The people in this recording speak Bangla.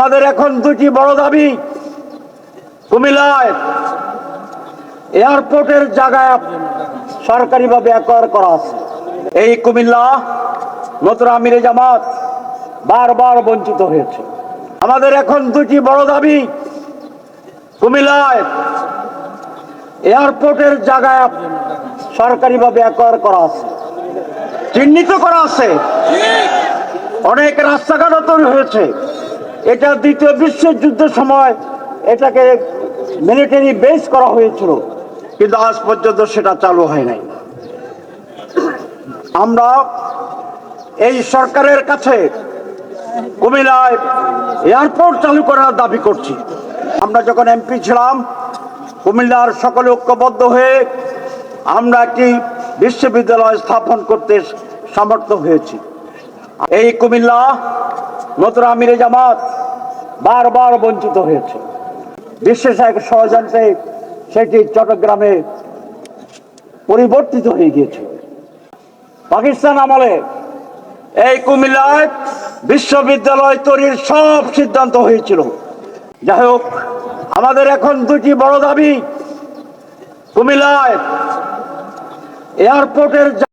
আমাদের এখন দুটি বড় দাবি। কুমিল্লায় এয়ারপোর্টের জায়গায় সরকারিভাবে অ্যাকোয়ার করা আছে এই কুমিল্লা নতুন আমিরে জামাত বারবার বঞ্চিত হয়েছে। আমাদের এখন দুটি বড় দাবি। কুমিল্লায় এয়ারপোর্টের জায়গায় সরকারিভাবে অ্যাকোয়ার করা আছে চিহ্নিত করা আছে অনেক রাস্তাঘাটও তৈরি হয়েছে। এটা দ্বিতীয় বিশ্বযুদ্ধের সময় এটাকে মিলিটারি বেস করা হয়েছিল। কিন্তু আজ পর্যন্ত সেটা চালু হয় নাই। আমরা এই সরকারের কাছে কুমিল্লায় এয়ারপোর্ট চালু করার দাবি করছি। আমরা যখন এমপি ছিলাম, কুমিল্লার সকলে ঐক্যবদ্ধ হয়ে আমরা একটি বিশ্ববিদ্যালয় স্থাপন করতে সমর্থ হয়েছি। এই কুমিল্লা নতুন আমিরে জামাত বারবার বঞ্চিত হয়েছে। বিশেষ এক ষড়যন্ত্রে সেটি চট্টগ্রামে পরিবর্তিত হয়ে গিয়েছে। পাকিস্তান আমলে এই কুমিল্লায় বিশ্ববিদ্যালয় তৈরির সব সিদ্ধান্ত হয়েছিল। যাই হোক, আমাদের এখন দুটি বড় দাবি। কুমিল্লায় এয়ারপোর্টের